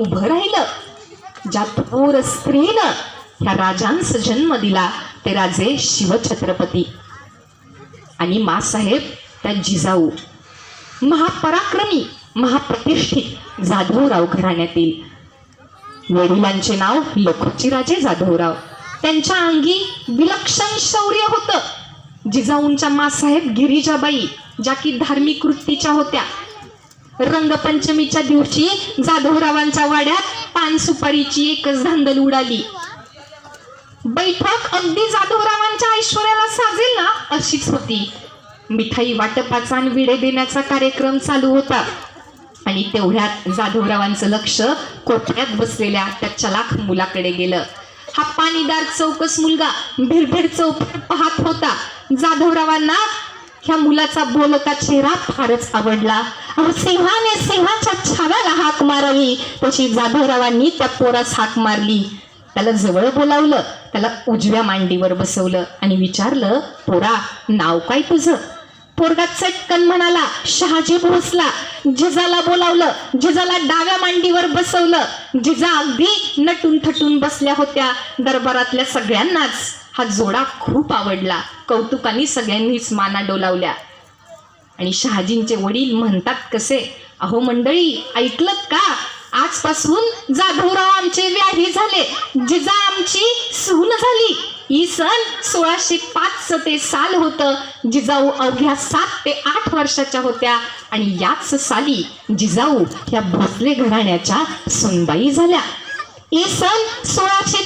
उभं राहिलं. ज्या थोर स्त्रीनं ह्या राजांस जन्म दिला ते राजे शिवछत्रपती. आणि मासाहेब त्या जिजाऊ. महापराक्रमी महाप्रतिष्ठित जाधवराव घराण्यातील वडिलांचे नाव लखोजी राजे जाधवराव. त्यांच्या अंगी विलक्षण शौर्य होतं. जिजाऊंच्या मासाहेब गिरिजाबाई ज्या की धार्मिक वृत्तीच्या होत्या रंगपंचमीच्या दिवशी जाधवरावांच्या वाड्यात पान सुपारीची एकच धांदल उडाली. बैठक अगदी जाधवरावांच्या ऐश्वर्याला साजेल ना? अशीच होती. मिठाई वाटपाचा आणि विडे देण्याचा कार्यक्रम चालू होता. आणि तेवढ्यात जाधवरावांचं लक्ष कोठ्यात बसलेल्या त्या चलाख मुलाकडे गेलं. हा पाणीदार चौकस मुलगा भिरभिर चौक पाहत होता. जाधवरावांना ह्या मुलाचा बोलता चेहरा फारच आवडला. अहो, सिंहाने सिंहाच्या छाव्याला हाक मारावी तशी जाधवरावांनी त्या पोरास हाक मारली. त्याला जवळ बोलावलं. त्याला उजव्या मांडीवर बसवलं आणि विचारलं पोरा नाव काय तुझं? पोरगा चटकन म्हणाला शहाजी भोसला. जिजाला बोलावलं. जिजाला डाव्या मांडीवर बसवलं. जिजा अगदी नटून थटून बसल्या होत्या दरबारातल्या सगळ्यांनाच. हा जोडा खूप आवडला. कौतुकाने सगळ्यांनीच माना डोलावल्या. आणि शहाजींचे वडील म्हणतात कसे अहो मंडळी ऐकलत का? आजपासून जाधवराव आमचे व्याही झाले. जिजा आमची सून झाली. ही सन सोळाशे पाच ते साल होतं. जिजाऊ अवघ्या सात ते आठ वर्षाच्या होत्या आणि याच साली जिजाऊ ह्या भोसले घराण्याच्या सुनबाई झाल्या. ही सन सोळाशे